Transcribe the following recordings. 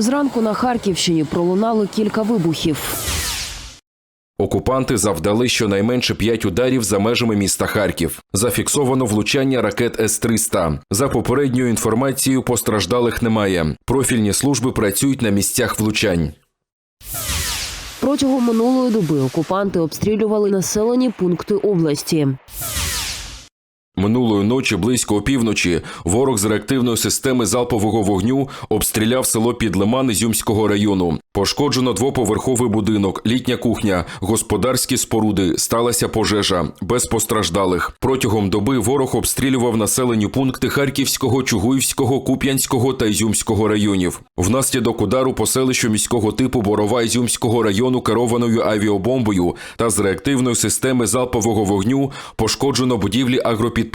Зранку на Харківщині пролунало кілька вибухів. Окупанти завдали щонайменше п'ять ударів за межами міста Харків. Зафіксовано влучання ракет С-300. За попередньою інформацією, постраждалих немає. Профільні служби працюють на місцях влучань. Протягом минулої доби окупанти обстрілювали населені пункти області. Минулої ночі близько опівночі ворог з реактивної системи залпового вогню обстріляв село Підлиман Ізюмського району. Пошкоджено двоповерховий будинок, літня кухня, господарські споруди. Сталася пожежа без постраждалих. Протягом доби ворог обстрілював населені пункти Харківського, Чугуївського, Куп'янського та Ізюмського районів. Внаслідок удару по селищу міського типу Борова Ізюмського району керованою авіабомбою та з реактивної системи залпового вогню пошкоджено будівлі агропідприємства.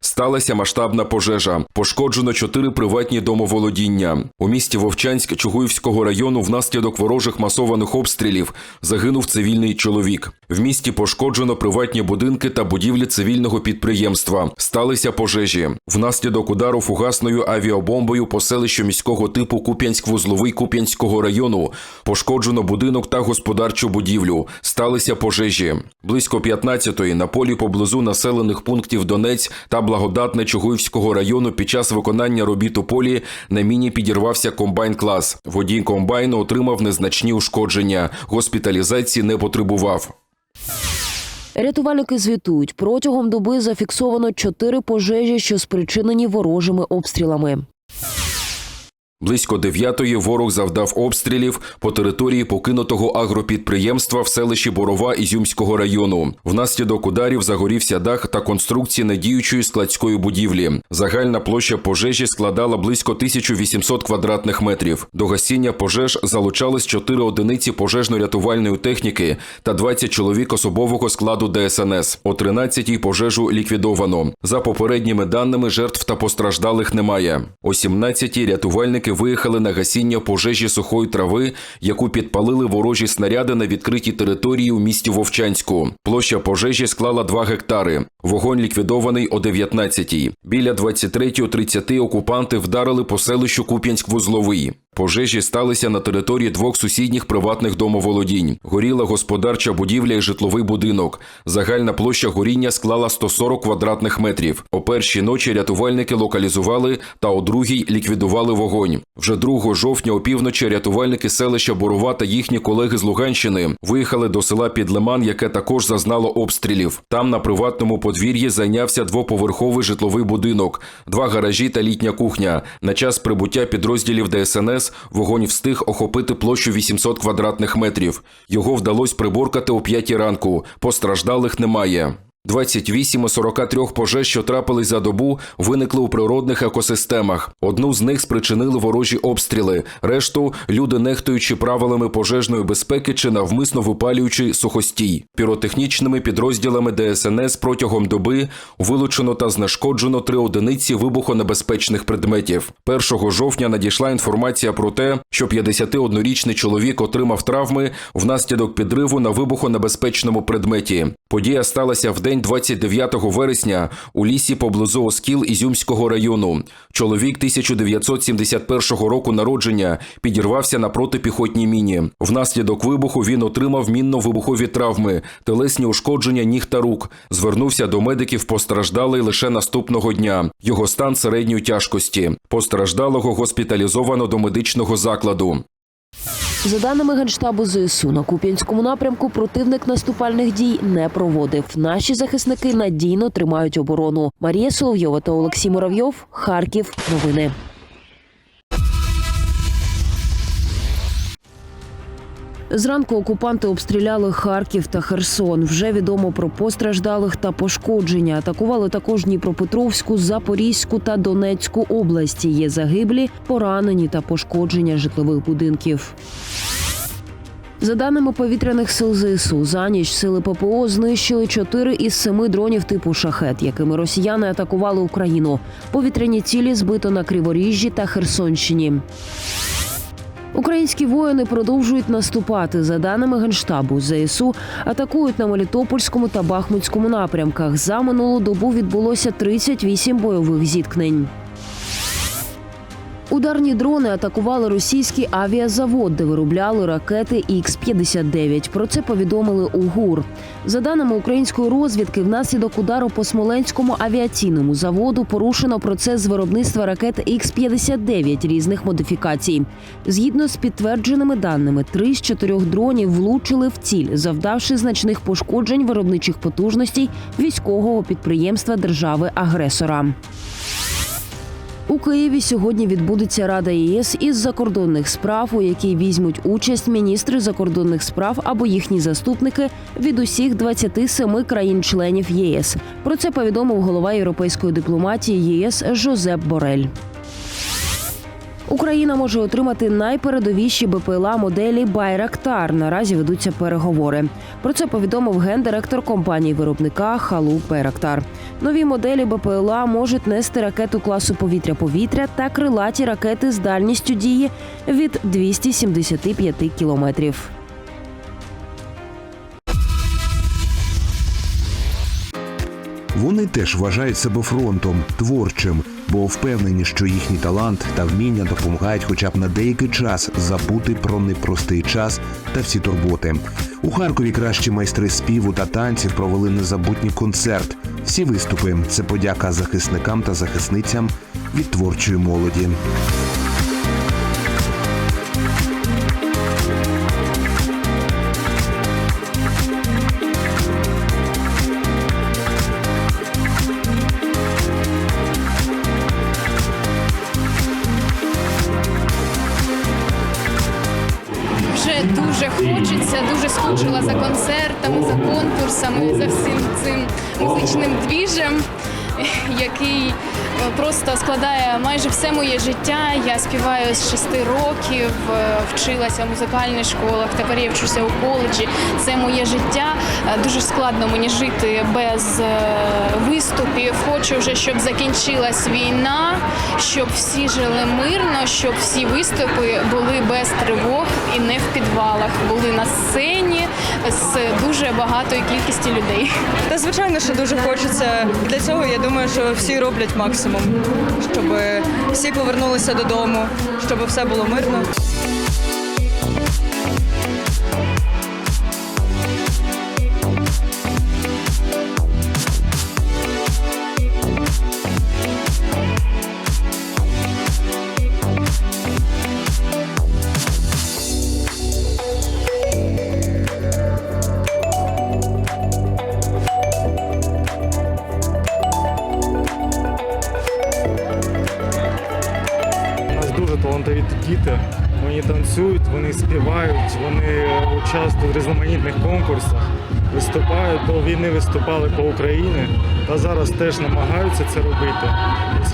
Сталася масштабна пожежа. Пошкоджено чотири приватні домоволодіння. У місті Вовчанськ Чугуївського району внаслідок ворожих масованих обстрілів загинув цивільний чоловік. В місті пошкоджено приватні будинки та будівлі цивільного підприємства. Сталися пожежі. Внаслідок удару фугасною авіабомбою по селищу міського типу Куп'янськ-Вузловий Куп'янського району пошкоджено будинок та господарчу будівлю. Сталися пожежі. Близько 15-ї на полі поблизу населених пунктів Донець та Благодатне Чугуївського району під час виконання робіт у полі на міні підірвався комбайн-клас. Водій комбайну отримав незначні ушкодження. Госпіталізації не потребував. Рятувальники звітують, протягом доби зафіксовано чотири пожежі, що спричинені ворожими обстрілами. Близько дев'ятої ворог завдав обстрілів по території покинутого агропідприємства в селищі Борова Ізюмського району. Внаслідок ударів загорівся дах та конструкції недіючої складської будівлі. Загальна площа пожежі складала близько 1800 квадратних метрів. До гасіння пожеж залучались 4 одиниці пожежно-рятувальної техніки та 20 чоловік особового складу ДСНС. О 13-й пожежу ліквідовано. За попередніми даними, жертв та постраждалих немає. О 17-й рятувальники виїхали на гасіння пожежі сухої трави, яку підпалили ворожі снаряди на відкритій території у місті Вовчанську. Площа пожежі склала 2 гектари. Вогонь ліквідований о 19-й. Біля 23.30 окупанти вдарили по селищу Куп'янськ-Вузловий. Пожежі сталися на території двох сусідніх приватних домоволодінь. Горіла господарча будівля і житловий будинок. Загальна площа горіння склала 140 квадратних метрів. О першій ночі рятувальники локалізували та о другій ліквідували вогонь. Вже 2 жовтня опівночі рятувальники селища Борова та їхні колеги з Луганщини виїхали до села Підлиман, яке також зазнало обстрілів. Там на приватному подвір'ї зайнявся двоповерховий житловий будинок, два гаражі та літня кухня. На час прибуття підрозділів ДСНС вогонь встиг охопити площу 800 квадратних метрів. Його вдалося приборкати о 5 ранку. Постраждалих немає. 28 із 43 пожеж, що трапились за добу, виникли у природних екосистемах. Одну з них спричинили ворожі обстріли. Решту люди, нехтуючи правилами пожежної безпеки чи навмисно випалюючи сухостій. Піротехнічними підрозділами ДСНС протягом доби вилучено та знешкоджено три одиниці вибухонебезпечних предметів. 1 жовтня надійшла інформація про те, що 51-річний чоловік отримав травми внаслідок підриву на вибухонебезпечному предметі. Подія сталася в день 29 вересня у лісі поблизу Оскіл Ізюмського району. Чоловік 1971 року народження підірвався на протипіхотній міні. Внаслідок вибуху він отримав мінно-вибухові травми, телесні ушкодження ніг та рук. Звернувся до медиків постраждалий лише наступного дня. Його стан середньої тяжкості. Постраждалого госпіталізовано до медичного закладу. За даними Генштабу ЗСУ, на Куп'янському напрямку противник наступальних дій не проводив. Наші захисники надійно тримають оборону. Марія Соловйова та Олексій Муравйов. Харків. Новини. Зранку окупанти обстріляли Харків та Херсон. Вже відомо про постраждалих та пошкодження. Атакували також Дніпропетровську, Запорізьку та Донецьку області. Є загиблі, поранені та пошкодження житлових будинків. За даними повітряних сил ЗСУ, за ніч сили ППО знищили чотири із семи дронів типу шахет, якими росіяни атакували Україну. Повітряні цілі збито на Криворіжжі та Херсонщині. Українські воїни продовжують наступати. За даними генштабу, ЗСУ атакують на Мелітопольському та Бахмутському напрямках. За минулу добу відбулося 38 бойових зіткнень. Ударні дрони атакували російський авіазавод, де виробляли ракети Х-59. Про це повідомили у ГУР. За даними української розвідки, внаслідок удару по Смоленському авіаційному заводу порушено процес виробництва ракет Х-59 різних модифікацій. Згідно з підтвердженими даними, три з чотирьох дронів влучили в ціль, завдавши значних пошкоджень виробничих потужностей військового підприємства держави-агресора. У Києві сьогодні відбудеться Рада ЄС із закордонних справ, у якій візьмуть участь міністри закордонних справ або їхні заступники від усіх 27 країн-членів ЄС. Про це повідомив голова європейської дипломатії ЄС Жозеп Борель. Україна може отримати найпередовіші БПЛА моделі Байрактар. Наразі ведуться переговори. Про це повідомив гендиректор компанії виробника Халу Байрактар. Нові моделі БПЛА можуть нести ракету класу повітря-повітря та крилаті ракети з дальністю дії від 275 кілометрів. Вони теж вважають себе фронтом творчим, бо впевнені, що їхній талант та вміння допомагають хоча б на деякий час забути про непростий час та всі турботи. У Харкові кращі майстри співу та танців провели незабутній концерт. Всі виступи це подяка захисникам та захисницям від творчої молоді. Який е, просто складає майже все моє життя. Я співаю з шести років, е, вчилася в музикальних школах. Тепер я вчуся у коледжі. Це моє життя. Е, Дуже складно мені жити без виступів. Хочу вже, щоб закінчилась війна, щоб всі жили мирно, щоб всі виступи були без тривог і не в підвалах, були на сцені з дуже багатою кількістю людей. Та звичайно, що дуже хочеться. Для цього я думаю, що всі роблять максимум, щоб всі повернулися додому, щоб все було мирно. Виступали по Україні та зараз теж намагаються це робити.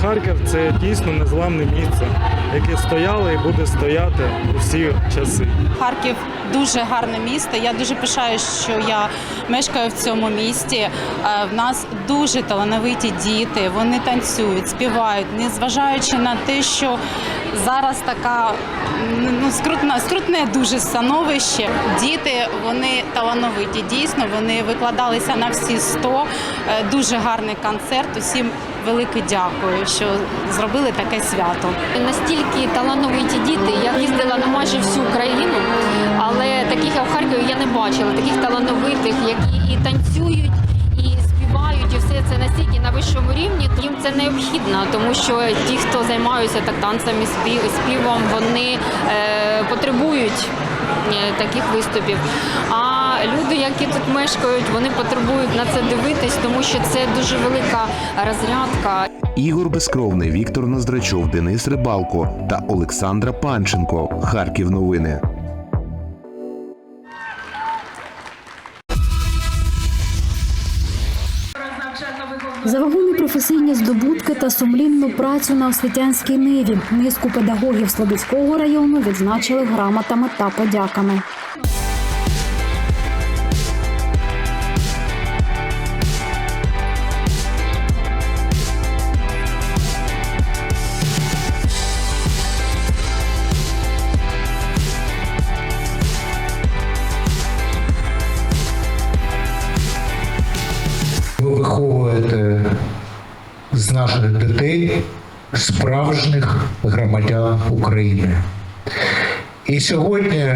Харків це дійсно незламне місце, яке стояло і буде стояти у всі часи. Харків дуже гарне місто. Я дуже пишаюсь, що я мешкаю в цьому місті. Е, В нас дуже талановиті діти. Вони танцюють, співають, незважаючи на те, що зараз така ну скрутна, скрутне дуже становище. Діти вони талановиті. Дійсно, вони викладалися на всі 100. Е, Дуже гарний концерт. Усім велике дякую, що зробили таке свято. Настільки талановиті діти. Я їздила на майже всю країну, але таких я в Харкові я не бачила. Таких талановитих, які і танцюють, і все це настільки на вищому рівні. Їм це необхідно, тому що ті, хто займаються так спів- співом, вони е, потребують е, таких виступів. А люди, які тут мешкають, вони потребують на це дивитись, тому що це дуже велика розрядка. Ігор Безкровний, Віктор Ноздрачов, Денис Рибалко та Олександра Панченко. Харків новини. За вагомі професійні здобутки та сумлінну працю на освітянській ниві низку педагогів Слобідського району відзначили грамотами та подяками. Справжніх громадян України. І сьогодні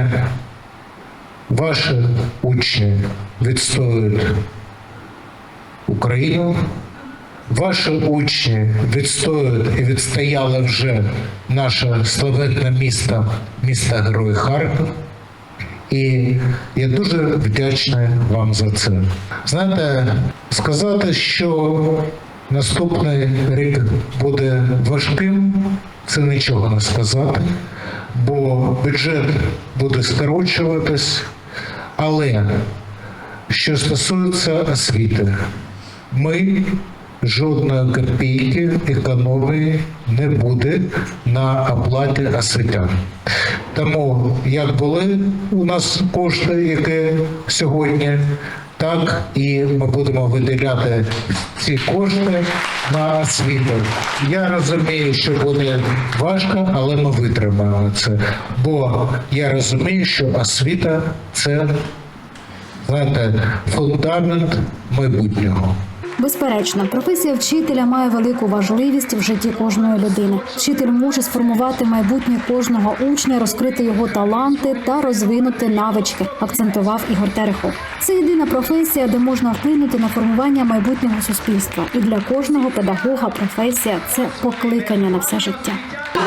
ваші учні відстоюють Україну. Ваші учні відстоюють і відстояли вже наше славетне місто, місто Герой Харків. І я дуже вдячний вам за це. Знаєте, сказати, що наступний рік буде важким, це нічого не сказати, бо бюджет буде скорочуватись, але що стосується освіти, ми жодної копійки економії не буде на оплаті освітян. Тому як були у нас кошти, які сьогодні, так і ми будемо виділяти ці кошти на освіту. Я розумію, що буде важко, але ми витримаємо це. Бо я розумію, що освіта це знаєте, фундамент майбутнього. Безперечно, професія вчителя має велику важливість в житті кожної людини. Вчитель може сформувати майбутнє кожного учня, розкрити його таланти та розвинути навички, акцентував Ігор Терехов. Це єдина професія, де можна вплинути на формування майбутнього суспільства. І для кожного педагога професія це покликання на все життя.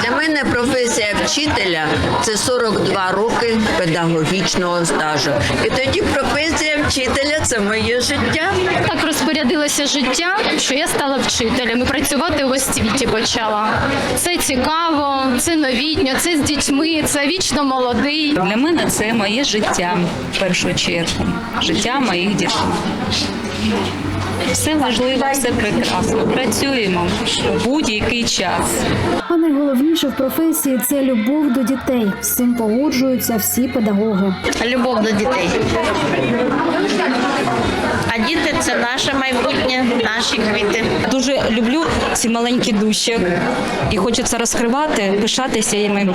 Для мене професія вчителя це 42 роки педагогічного стажу. І тоді професія вчителя це моє життя. Так розпорядилося життя, що я стала вчителем і працювати в освіті почала. Це цікаво, це новітньо, це з дітьми, це вічно молодий. Для мене це моє життя в першу чергу, життя моїх дітей. Все важливо, все прекрасно. Працюємо в будь-який час. А найголовніше в професії це любов до дітей. З цим погоджуються всі педагоги. Любов до дітей. А діти це наше майбутнє, наші квіти. Дуже люблю ці маленькі душі і хочеться розкривати, пишатися їми.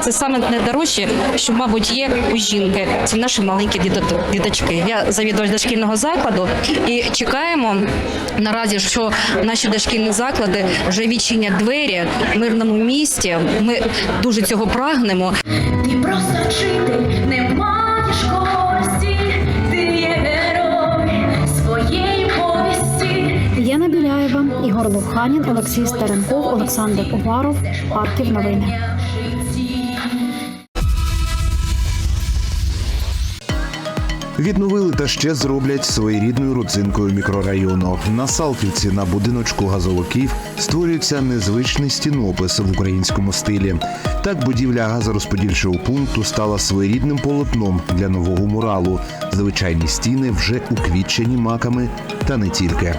Це саме найдорожче, що, мабуть, є у жінки. Це наші маленькі діто- діточки. Я завідувач дошкільного закладу і чекаємо наразі, що наші дошкільні заклади вже відчинять двері в мирному місті. Ми дуже цього прагнемо. Ти просто Ігор Олексій Старенков, Олександр Уваров, Харків. Новини. Відновили та ще зроблять своєрідною родзинкою мікрорайону. На Салтівці на будиночку газовиків створюється незвичний стінопис в українському стилі. Так будівля газорозподільчого пункту стала своєрідним полотном для нового муралу. Звичайні стіни вже уквітчені маками та не тільки.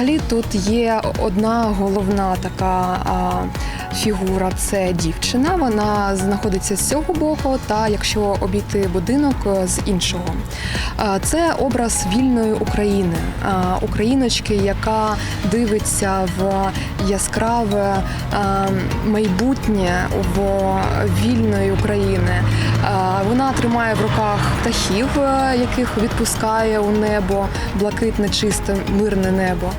Взагалі тут є одна головна така фігура це дівчина. Вона знаходиться з цього боку, та якщо обійти будинок е, з іншого. Це образ вільної України, україночки, яка дивиться в яскраве майбутнє в вільної України. Вона тримає в руках птахів, е, яких відпускає у небо блакитне, чисте, мирне небо.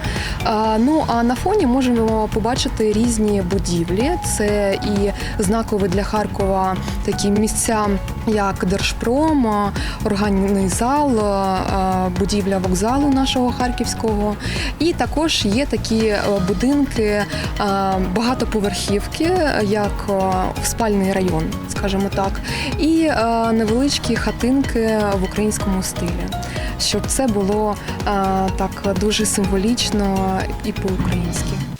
Ну а на фоні можемо побачити різні будівлі. Це і знакові для Харкова такі місця, як Держпром, органний зал, будівля вокзалу нашого харківського. І також є такі е, будинки багатоповерхівки, як в спальний район, скажімо так, і невеличкі хатинки в українському стилі. Щоб це було так дуже символічно і по-українськи.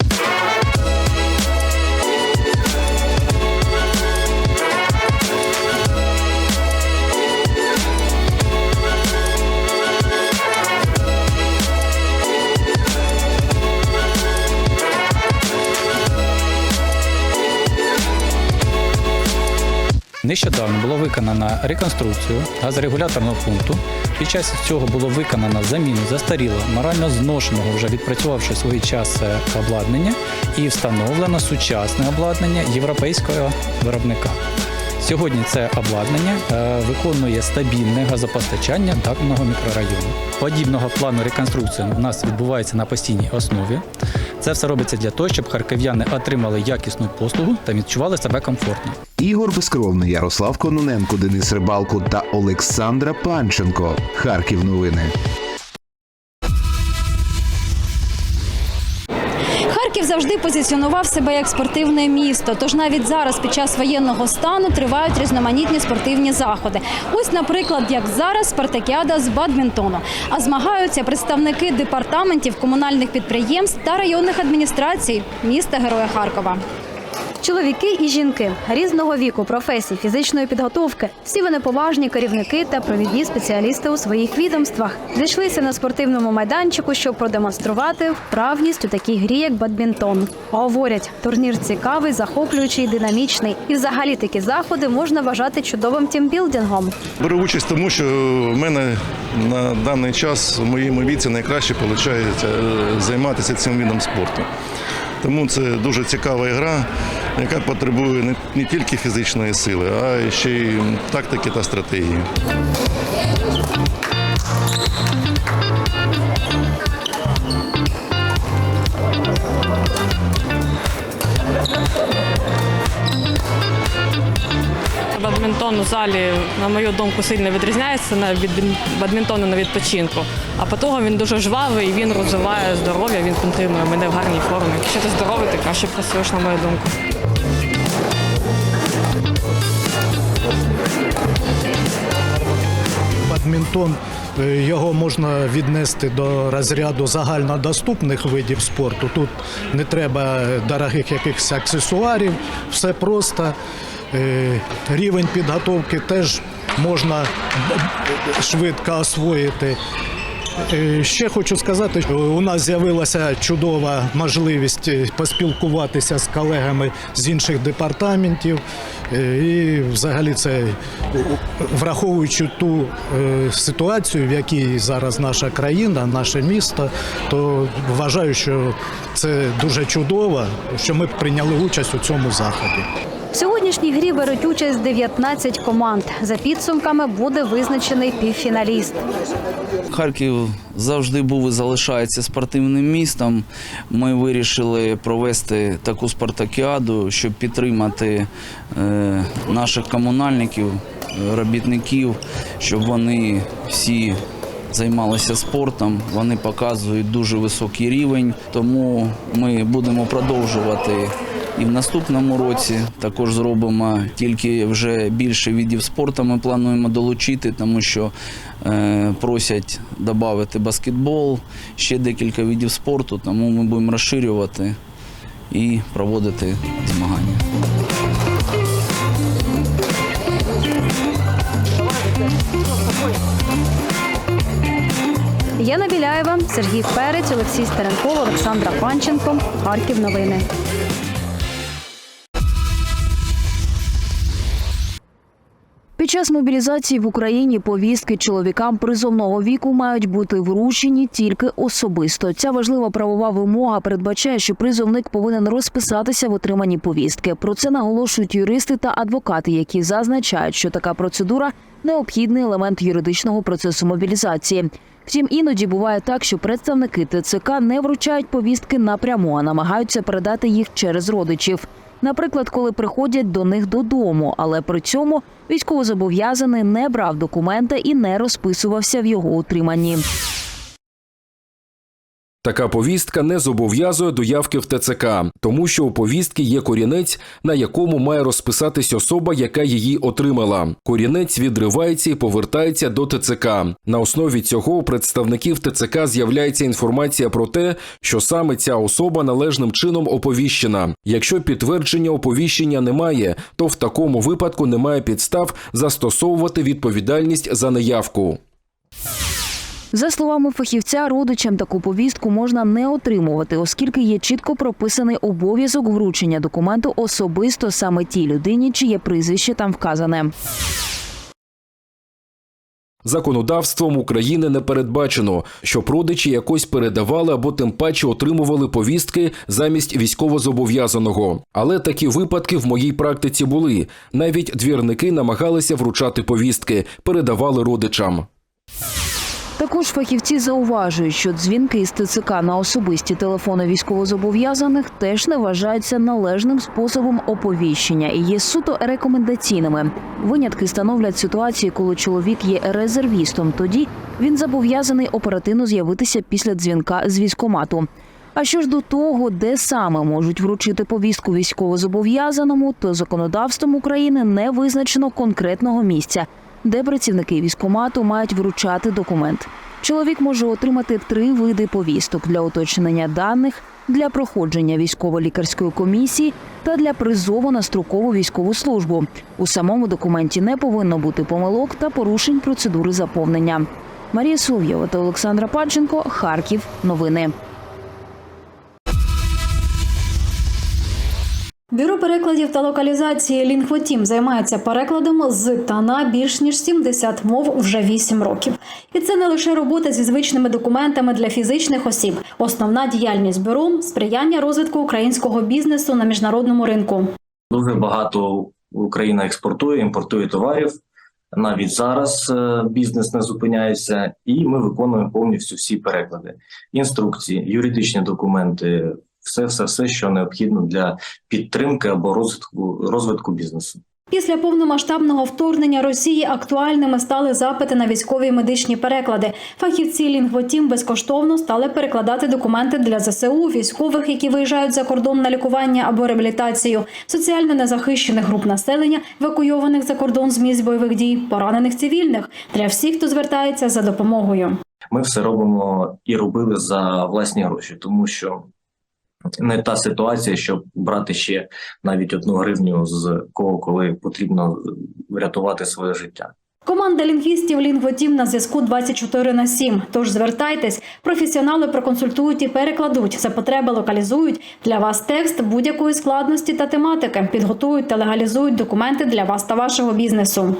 Нещодавно було виконано реконструкцію газорегуляторного пункту. Під час цього було виконано заміну застарілого, морально зношеного, вже відпрацювавши свій час е, обладнання, і встановлено сучасне обладнання європейського виробника. Сьогодні це обладнання е, виконує стабільне газопостачання даного мікрорайону. Подібного плану реконструкції у нас відбувається на постійній основі. Це все робиться для того, щоб харків'яни отримали якісну послугу та відчували себе комфортно. Ігор Безкровний, Ярослав Кононенко, Денис Рибалко та Олександра Панченко. Харків новини. Завжди позиціонував себе як спортивне місто. Тож навіть зараз, під час воєнного стану, тривають різноманітні спортивні заходи. Ось, наприклад, як зараз спартакіада з бадмінтону. А змагаються представники департаментів комунальних підприємств та районних адміністрацій міста Героя Харкова. Чоловіки і жінки різного віку, професій, фізичної підготовки. Всі вони поважні керівники та провідні спеціалісти у своїх відомствах. Зійшлися на спортивному майданчику, щоб продемонструвати вправність у такій грі, як бадмінтон. Говорять, турнір цікавий, захоплюючий, динамічний. І взагалі такі заходи можна вважати чудовим тімбілдингом. Беру участь, тому що в мене на даний час у моєму віці найкраще виходить займатися цим видом спорту. Тому це дуже цікава гра, яка потребує не, не тільки фізичної сили, а ще й тактики та стратегії. Бадмінтон у залі, на мою думку, сильно відрізняється від бадмінтону на відпочинку. А по того він дуже жвавий, він розвиває здоров'я, він підтримує мене в гарній формі. Якщо ти здоровий, ти краще працюєш, на мою думку. Бадмінтон е, його можна віднести до розряду загальнодоступних видів спорту. Тут не треба дорогих якихось аксесуарів, все просто. Е, Рівень підготовки теж можна швидко освоїти. Е, Ще хочу сказати, що у нас з'явилася чудова можливість поспілкуватися з колегами з інших департаментів. Е, І взагалі це враховуючи ту е, ситуацію, в якій зараз наша країна, наше місто, то вважаю, що це дуже чудово, що ми прийняли участь у цьому заході. Сьогоднішній грі беруть участь 19 команд. За підсумками буде визначений півфіналіст. Харків завжди був і залишається спортивним містом. Ми вирішили провести таку спартакіаду, щоб підтримати е, наших комунальників, робітників, щоб вони всі. Займалися спортом, вони показують дуже високий рівень, тому ми будемо продовжувати і в наступному році. Також зробимо тільки вже більше видів спорту. Ми плануємо долучити, тому що е, просять додати баскетбол, ще декілька видів спорту, тому ми будемо розширювати і проводити змагання. Яна Біляєва, Сергій Перець, Олексій Стеренков, Олександра Панченко. Харків новини. Час мобілізації в Україні повістки чоловікам призовного віку мають бути вручені тільки особисто. Ця важлива правова вимога передбачає, що призовник повинен розписатися в отриманні повістки. Про це наголошують юристи та адвокати, які зазначають, що така процедура необхідний елемент юридичного процесу мобілізації. Втім, іноді буває так, що представники ТЦК не вручають повістки напряму, а намагаються передати їх через родичів. Наприклад, коли приходять до них додому, але при цьому військовозобов'язаний не брав документи і не розписувався в його утриманні. Така повістка не зобов'язує до явки в ТЦК, тому що у повістки є корінець, на якому має розписатись особа, яка її отримала. Корінець відривається і повертається до ТЦК. На основі цього у представників ТЦК з'являється інформація про те, що саме ця особа належним чином оповіщена. Якщо підтвердження оповіщення немає, то в такому випадку немає підстав застосовувати відповідальність за неявку. За словами фахівця, родичам таку повістку можна не отримувати, оскільки є чітко прописаний обов'язок вручення документу особисто саме тій людині, чиє прізвище там вказане. Законодавством України не передбачено, щоб родичі якось передавали або тим паче отримували повістки замість військовозобов'язаного. Але такі випадки в моїй практиці були. Навіть двірники намагалися вручати повістки, передавали родичам. Також фахівці зауважують, що дзвінки із ТЦК на особисті телефони військовозобов'язаних теж не вважаються належним способом оповіщення і є суто рекомендаційними. Винятки становлять ситуації, коли чоловік є резервістом. Тоді він зобов'язаний оперативно з'явитися після дзвінка з військомату. А що ж до того, де саме можуть вручити повістку військовозобов'язаному, то законодавством України не визначено конкретного місця, де працівники військомату мають вручати документ. Чоловік може отримати три види повісток для уточнення даних, для проходження військово-лікарської комісії та для призову на строкову військову службу. У самому документі не повинно бути помилок та порушень процедури заповнення. Марія Солов'єва та Олександра Панченко. Харків. Новини. Бюро перекладів та локалізації Лінгвотім займається перекладом з та на більш ніж 70 мов вже 8 років. І це не лише робота зі звичними документами для фізичних осіб. Основна діяльність бюро сприяння розвитку українського бізнесу на міжнародному ринку. Дуже багато Україна експортує, імпортує товарів. Навіть зараз е, бізнес не зупиняється, і ми виконуємо повністю всі переклади, інструкції, юридичні документи, все, все, все, що необхідно для підтримки або розвитку розвитку бізнесу. Після повномасштабного вторгнення Росії актуальними стали запити на військові медичні переклади. Фахівці Лінгвотім безкоштовно стали перекладати документи для ЗСУ, військових, які виїжджають за кордон на лікування або реабілітацію, соціально незахищених груп населення, евакуйованих за кордон з місць бойових дій, поранених цивільних для всіх, хто звертається за допомогою. Ми все робимо і робили за власні гроші, тому що не та ситуація, щоб брати ще навіть одну гривню з кого, коли потрібно врятувати своє життя. Команда лінгвістів Лінгвотім на зв'язку 24 на 7. Тож звертайтесь, професіонали проконсультують і перекладуть. За потреби локалізують для вас текст будь-якої складності та тематики. Підготують та легалізують документи для вас та вашого бізнесу.